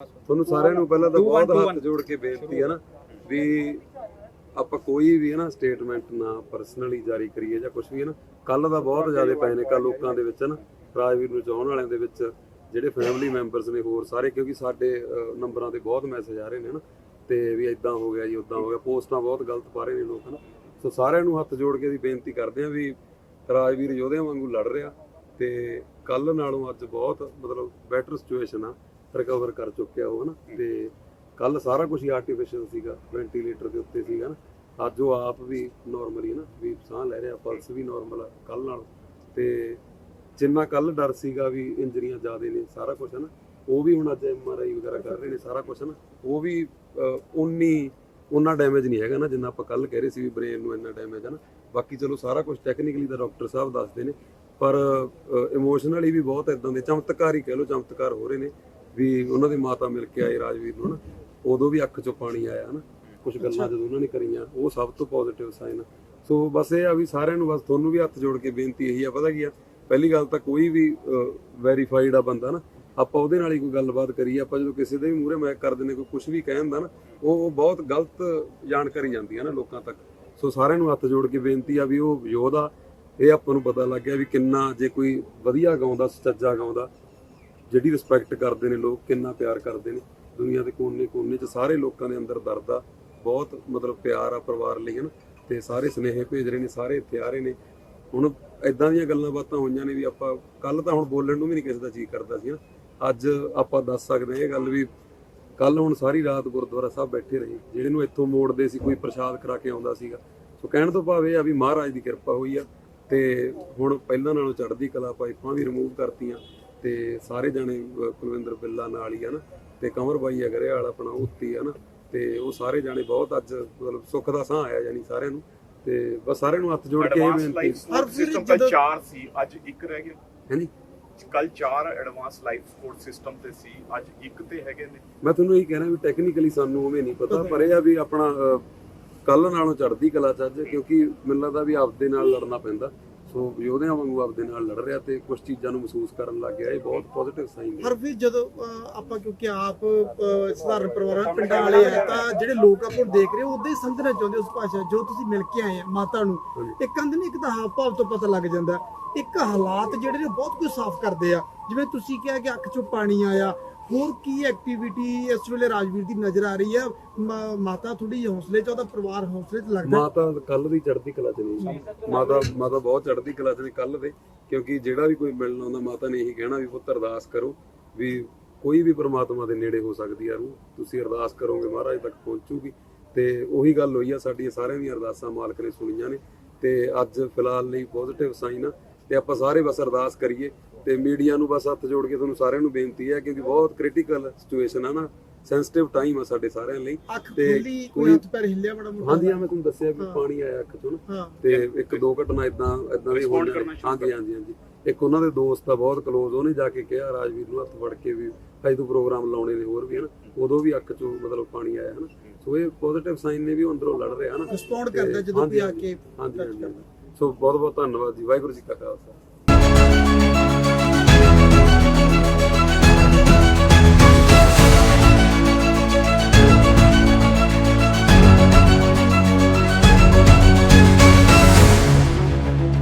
ਤੁਹਾਨੂੰ ਸਾਰਿਆਂ ਨੂੰ ਪਹਿਲਾਂ ਤਾਂ ਬਹੁਤ ਹੱਥ. ਜੋੜ ਕੇ ਬੇਨਤੀ ਹੈ ਨਾ ਵੀ ਆਪਾਂ ਕੋਈ ਵੀ ਹੈ ਨਾ ਸਟੇਟਮੈਂਟ ਨਾ ਪਰਸਨਲੀ ਜਾਰੀ ਕਰੀਏ ਜਾਂ ਕੁਝ ਵੀ ਹੈ ਨਾ ਕੱਲ ਦਾ ਬਹੁਤ ਜ਼ਿਆਦਾ ਕੱਲ ਲੋਕਾਂ ਦੇ ਵਿੱਚ ਹੈ ਨਾ ਰਾਜਵੀਰ ਨੂੰ ਚਾਹਣ ਵਾਲਿਆਂ ਦੇ ਵਿੱਚ ਜਿਹੜੇ ਫੈਮਿਲੀ ਮੈਂਬਰਸ ਨੇ ਹੋਰ ਸਾਰੇ ਕਿਉਂਕਿ ਸਾਡੇ ਨੰਬਰਾਂ ਤੇ ਬਹੁਤ ਮੈਸੇਜ ਆ ਰਹੇ ਨੇ ਨਾ ਤੇ ਵੀ ਇਦਾਂ ਹੋ ਗਿਆ ਜੀ ਉਦਾਂ ਹੋ ਗਿਆ ਪੋਸਟਾਂ ਬਹੁਤ ਗਲਤ ਪਾ ਰਹੇ ਨੇ ਲੋਕ ਨਾ ਸੋ ਸਾਰਿਆਂ ਨੂੰ ਹੱਥ ਜੋੜ ਕੇ ਦੀ ਬੇਨਤੀ ਕਰਦੇ ਆ ਵੀ ਰਾਜਵੀਰ ਯੋਧਿਆਂ ਵਾਂਗੂ ਲੜ ਰਿਹਾ ਤੇ ਕੱਲ ਨਾਲੋਂ ਅੱਜ ਬਹੁਤ ਮਤਲਬ ਬੈਟਰ ਸਿਚੁਏਸ਼ਨ ਆ ਰਿਕਵਰ ਕਰ ਚੁੱਕਿਆ ਉਹ, ਹਨਾ? ਤੇ ਕੱਲ ਸਾਰਾ ਕੁਝ ਹੀ ਆਰਟੀਫੀਸ਼ੀਅਲ ਸੀਗਾ ਵੈਂਟੀਲੇਟਰ ਦੇ ਉੱਤੇ ਸੀਗਾ ਨਾ ਅੱਜ ਉਹ ਆਪ ਵੀ ਨਾਰਮਲੀ ਨਾ, ਵੀ ਸਾਹ ਲੈ ਰਿਹਾ ਪਲਸ ਵੀ ਨਾਰਮਲ ਆ ਕੱਲ ਨਾਲ। ਤੇ ਜਿੰਨਾ ਕੱਲ ਡਰ ਸੀਗਾ ਵੀ ਇੰਜਰੀਆਂ ਜ਼ਿਆਦੇ ਨੇ, ਸਾਰਾ ਕੁਝ ਹੈ ਨਾ ਉਹ ਵੀ ਹੁਣ ਅੱਜ ਐਮਆਰਆਈ ਵਗੈਰਾ ਕਰ ਰਹੇ ਨੇ, ਸਾਰਾ ਕੁਝ ਹੈ ਨਾ ਉਹ ਵੀ ਉਨੀ ਉਹਨਾਂ ਡੈਮੇਜ ਨਹੀਂ ਹੈਗਾ ਨਾ, ਜਿੰਨਾ ਆਪਾਂ ਕੱਲ ਕਹਿ ਰਹੇ ਸੀ ਵੀ ਬ੍ਰੇਨ ਨੂੰ ਇੰਨਾ ਡੈਮੇਜ ਹੈ ਨਾ। ਬਾਕੀ ਚਲੋ ਸਾਰਾ ਕੁਝ ਟੈਕਨੀਕਲੀ ਤਾਂ ਡਾਕਟਰ ਸਾਹਿਬ ਦੱਸਦੇ ਨੇ, ਪਰ ਇਮੋਸ਼ਨਲੀ ਵੀ ਬਹੁਤ ਇਦਾਂ ਦੇ ਚਮਤਕਾਰ ਹੀ ਕਹਿ ਲਓ, ਚਮਤਕਾਰ ਹੋ ਰਹੇ ਨੇ। ਵੀ ਉਹਨਾਂ ਦੀ ਮਾਤਾ ਮਿਲ ਕੇ ਆਏ ਰਾਜਵੀਰ ਨੂੰ ਨਾ ਉਦੋਂ ਵੀ ਅੱਖ ਚੋਂ ਪਾਣੀ ਆਇਆ ਨਾ ਕੁਝ ਗੱਲਾਂ ਜਦੋਂ ਉਹਨਾਂ ਨੇ ਕਰੀਆਂ ਉਹ ਸਭ ਤੋਂ ਪੋਜ਼ਿਟਿਵ ਸਾਈਨ ਸੋ ਬਸ ਇਹ ਆ ਵੀ ਸਾਰਿਆਂ ਨੂੰ ਬਸ ਤੁਹਾਨੂੰ ਵੀ ਹੱਥ ਜੋੜ ਕੇ ਬੇਨਤੀ ਇਹੀ ਆ ਪਤਾ ਕੀ ਆ ਪਹਿਲੀ ਗੱਲ ਤਾਂ ਕੋਈ ਵੀ ਵੈਰੀਫਾਈਡ ਆ ਬੰਦਾ ਨਾ ਆਪਾਂ ਉਹਦੇ ਨਾਲ ਹੀ ਕੋਈ ਗੱਲਬਾਤ ਕਰੀਏ ਆਪਾਂ ਜਦੋਂ ਕਿਸੇ ਦੇ ਵੀ ਮੂਹਰੇ ਮੈਕ ਕਰ ਦਿੰਦੇ ਕੋਈ ਕੁਝ ਵੀ ਕਹਿੰਦਾ ਨਾ ਉਹ ਉਹ ਬਹੁਤ ਗਲਤ ਜਾਣਕਾਰੀ ਜਾਂਦੀ ਆ ਨਾ ਲੋਕਾਂ ਤੱਕ। ਸੋ ਸਾਰਿਆਂ ਨੂੰ ਹੱਥ ਜੋੜ ਕੇ ਬੇਨਤੀ ਆ ਵੀ ਉਹ ਯੋਧਾ ਇਹ ਆਪਾਂ ਨੂੰ ਪਤਾ ਲੱਗ ਗਿਆ ਵੀ ਕਿੰਨਾ ਜੇ ਕੋਈ ਵਧੀਆ ਗਾਉਂਦਾ ਸੱਚਾ ਗਾਉਂਦਾ ਜਿਹੜੀ ਰਿਸਪੈਕਟ ਕਰਦੇ ਨੇ ਲੋਕ, ਕਿੰਨਾ ਪਿਆਰ ਕਰਦੇ ਨੇ। ਦੁਨੀਆ ਦੇ ਕੋਨੇ-ਕੋਨੇ 'ਚ ਸਾਰੇ ਲੋਕਾਂ ਦੇ ਅੰਦਰ ਦਰਦ ਆ। ਬਹੁਤ ਮਤਲਬ ਪਿਆਰ ਆ ਪਰਿਵਾਰ ਲਈ, ਹਨ। ਤੇ ਸਾਰੇ ਸਨੇਹ ਭੇਜ ਰਹੇ ਨੇ, ਸਾਰੇ ਇੱਥੇ ਆ ਰਹੇ ਨੇ। ਹੁਣ ਇਦਾਂ ਦੀਆਂ ਗੱਲਾਂ ਬਾਤਾਂ ਹੋਈਆਂ ਨੇ ਵੀ ਆਪਾਂ ਕੱਲ ਤਾਂ ਹੁਣ ਬੋਲਣ ਨੂੰ ਵੀ ਨਹੀਂ ਕਿਸੇ ਦਾ ਜੀ ਕਰਦਾ ਸੀ ਨਾ ਅੱਜ ਆਪਾਂ ਦੱਸ ਸਕਦੇ ਹਾਂ ਇਹ ਗੱਲ ਵੀ ਕੱਲ ਹੁਣ ਸਾਰੀ ਰਾਤ ਗੁਰਦੁਆਰਾ ਸਾਹਿਬ ਬੈਠੇ ਰਹੇ। ਜਿਹੜੇ ਨੂੰ ਇੱਥੋਂ ਮੋੜਦੇ ਸੀ, ਕੋਈ ਪ੍ਰਸ਼ਾਦ ਕਰਾ ਕੇ ਆਉਂਦਾ ਸੀਗਾ। ਸੋ ਕਹਿਣ ਤੋਂ ਭਾਵ ਇਹ ਆ ਵੀ ਮਹਾਰਾਜ ਦੀ ਕਿਰਪਾ ਹੋਈ ਆ। ਤੇ ਹੁਣ ਪਹਿਲਾਂ ਨਾਲੋਂ ਚੜ੍ਹਦੀ ਕਲਾ ਪਾਈਪਾਂ ਵੀ ਰਿਮੂਵ ਕਰਤੀਆਂ। ਤੇ ਸਾਰੇ ਜਾਣੇ ਕੁਲਵਿੰਦਰ ਬਿੱਲਾ ਨਾਲ ਹੀ ਆ ਨਾ ਤੇ ਕੰਵਰ ਬਾਈ ਅਗਰੇ ਵਾਲਾ ਆਪਣਾ ਉੱਤੀ ਆ ਨਾ ਤੇ ਉਹ ਸਾਰੇ ਜਾਣੇ ਬਹੁਤ ਅੱਜ ਮਤਲਬ ਸੁੱਖ ਦਾ ਸਾਹ ਆਇਆ ਜਾਨੀ ਸਾਰਿਆਂ ਨੂੰ ਤੇ ਬਸ ਸਾਰਿਆਂ ਨੂੰ ਹੱਥ ਜੋੜ ਕੇ ਇਹ ਬੇਨਤੀ। ਹਰ ਸਿਸਟਮ ਤਾਂ ਜਦੋਂ- 4 ਸੀ ਅੱਜ ਇੱਕ ਰਹਿ ਗਿਆ। ਹੈਨੀ ਕੱਲ 4 ਐਡਵਾਂਸ ਲਾਈਫ ਸਪੋਰਟ ਸਿਸਟਮ ਤੇ ਸੀ ਅੱਜ ਇੱਕ ਤੇ ਹੈਗੇ ਨੇ। ਮੈਂ ਤੁਹਾਨੂੰ ਇਹੀ ਕਹਿਣਾ ਵੀ ਟੈਕਨੀਕਲੀ ਸਾਨੂੰ ਉਵੇਂ ਨਹੀਂ ਪਤਾ ਪਰ ਇਹ ਆ ਵੀ ਆਪਣਾ ਕੱਲ ਨਾਲੋਂ ਚੜ੍ਹਦੀ ਕਲਾ ਚ ਅੱਜ ਕਿਉਂਕਿ ਮੈਨੂੰ ਲੱਗਦਾ ਵੀ ਆਪਦੇ ਨਾਲ ਲੜਨਾ ਪੈਂਦਾ। ਸੋ ਯੋਧਿਆਂ ਵਾਂਗੂ ਆਪਦੇ ਨਾਲ ਲੜ ਰਿਹਾ ਤੇ ਕੁਝ ਚੀਜ਼ਾਂ ਨੂੰ ਮਹਿਸੂਸ ਕਰਨ ਲੱਗ ਗਿਆ ਇਹ ਬਹੁਤ ਪੋਜ਼ਿਟਿਵ ਸਾਈਨ ਹੈ ਹਰ ਵੀ ਜਦੋਂ ਆਪਾਂ ਕਿਉਂਕਿ ਆਪ ਸਧਾਰਨ ਪਰਿਵਾਰਾਂ ਪਿੰਡਾਂ ਵਾਲੇ ਆ ਤਾਂ ਜਿਹੜੇ ਲੋਕ ਆਪਾਂ ਨੂੰ ਦੇਖ ਰਹੇ ਹੀ ਸਮਝਣਾ ਚਾਹੁੰਦੇ ਉਸ ਭਾਸ਼ਾ ਜੋ ਤੁਸੀਂ ਮਿਲ ਕੇ ਆਏ ਆ ਮਾਤਾ ਨੂੰ। ਇੱਕ ਕਹਿੰਦੇ ਨੇ ਇੱਕ ਤਾਂ ਹਾਵ ਭਾਵ ਤੋਂ ਪਤਾ ਲੱਗ ਜਾਂਦਾ। ਇੱਕ ਹਾਲਾਤ ਜਿਹੜੇ ਨੇ ਬਹੁਤ ਕੁਝ ਸਾਫ਼ ਕਰਦੇ ਆ। ਜਿਵੇਂ ਤੁਸੀਂ ਕਿਹਾ ਕਿ ਅੱਖ ਚੋਂ ਪਾਣੀ ਆਇਆ, ਹੋਰ ਕੀ ਐਕਟੀਵਿਟੀ ਇਸ ਵੇਲੇ ਰਾਜਵੀਰ ਦੀ ਨਜ਼ਰ ਆ ਰਹੀ ਹੈ? ਮਾਤਾ ਥੋੜੀ ਹੌਸਲੇ ਚ ਉਹਦਾ ਪਰਿਵਾਰ ਹੌਸਲੇ ਚ ਲੱਗਦਾ ਮਾਤਾ ਕੱਲ ਦੀ ਚੜ੍ਹਦੀ ਕਲਾ ਚ ਨਹੀਂ ਮਾਤਾ ਮਾਤਾ ਬਹੁਤ ਚੜ੍ਹਦੀ ਕਲਾ ਚ ਨੇ ਕੱਲ ਦੇ, ਕਿਉਂਕਿ ਜਿਹੜਾ ਵੀ ਕੋਈ ਮਿਲਣ ਆਉਂਦਾ, ਮਾਤਾ ਨੇ ਇਹੀ ਕਹਿਣਾ ਵੀ ਪੁੱਤ ਅਰਦਾਸ ਕਰੋ ਵੀ ਕੋਈ ਵੀ ਪ੍ਰਮਾਤਮਾ ਦੇ ਨੇੜੇ ਹੋ ਸਕਦੀ ਆ ਰੂਹ। ਤੁਸੀਂ ਅਰਦਾਸ ਕਰੋਗੇ ਮਹਾਰਾਜ ਤੱਕ ਪਹੁੰਚੂਗੀ। ਤੇ ਉਹੀ ਗੱਲ ਹੋਈ ਆ, ਸਾਡੀਆਂ ਸਾਰਿਆਂ ਦੀਆਂ ਅਰਦਾਸਾਂ ਮਾਲਕ ਨੇ ਸੁਣੀਆਂ ਨੇ। ਤੇ ਅੱਜ ਫਿਲਹਾਲ ਲਈ ਪੋਜ਼ਿਟਿਵ ਸਾਈਨ ਆ। ਤੇ ਆਪਾਂ ਸਾਰੇ ਬਸ ਅਰਦਾਸ ਕਰੀਏ ਤੇ ਮੀਡੀਆ ਨੂੰ ਬਸ ਹੱਥ ਜੋੜ ਕੇ ਤੁਹਾਨੂੰ ਸਾਰਿਆਂ ਨੂੰ ਬੇਨਤੀ ਹੈ ਕਿਉਂਕਿ ਬਹੁਤ ਕ੍ਰਿਟੀਕਲ ਸਿਚੁਏਸ਼ਨ ਆ ਨਾ। ਸੈਂਸਿਟਿਵ ਟਾਈਮ ਆ ਸਾਡੇ ਸਾਰਿਆਂ ਲਈ। ਤੇ ਕੋਈ ਹੱਥ ਪੈਰ ਹਿੱਲਿਆ ਬੜਾ ਮੋਟਾ। ਹਾਂਜੀ ਆ ਮੈਂ ਤੁਹਾਨੂੰ ਦੱਸਿਆ ਵੀ। ਪਾਣੀ ਆਇਆ ਅੱਖ ਚੋਂ ਨਾ। ਤੇ ਇੱਕ ਦੋ ਘਟਨਾ ਇਦਾਂ ਇਦਾਂ ਦੀ। ਸ਼ੁਰੂ ਹਾਂਜੀ ਹਾਂਜੀ ਹਾਂਜੀ। ਇੱਕ ਉਹਨਾਂ ਦੇ ਦੋਸਤ ਆ ਬਹੁਤ ਕਲੋਜ਼ ਉਹਨੇ ਜਾ ਕੇ ਕਿਹਾ ਰਾਜਵੀਰ ਨੂੰ ਹੱਥ ਫੜ ਕੇ ਵੀ ਅੱਜ ਤੋਂ ਪ੍ਰੋਗਰਾਮ ਲਾਉਣੇ ਨੇ ਹੋਰ ਵੀ ਹਨ ਉਦੋਂ ਵੀ ਅੱਖ ਚੋਂ ਮਤਲਬ ਪਾਣੀ ਆਇਆ ਹਨ ਸੋ ਇਹ ਪੋਜ਼ਿਟਿਵ ਸਾਈਨ ਨੇ ਵੀ ਉਹ ਅੰਦਰੋਂ ਲੜ ਰਿਹਾ ਹਨ ਰਿਸਪੌਂਡ ਕਰਦਾ ਜਦੋਂ ਵੀ ਆ। ਕੇ ਹਾਂਜੀ ਹਾਂਜੀ। ਸੋ ਬਹੁਤ ਬਹੁਤ ਧੰਨਵਾਦ ਜੀ ਵਾਹਿਗੁਰੂ ਜੀ ਕਾ ਖਾਲਸਾ।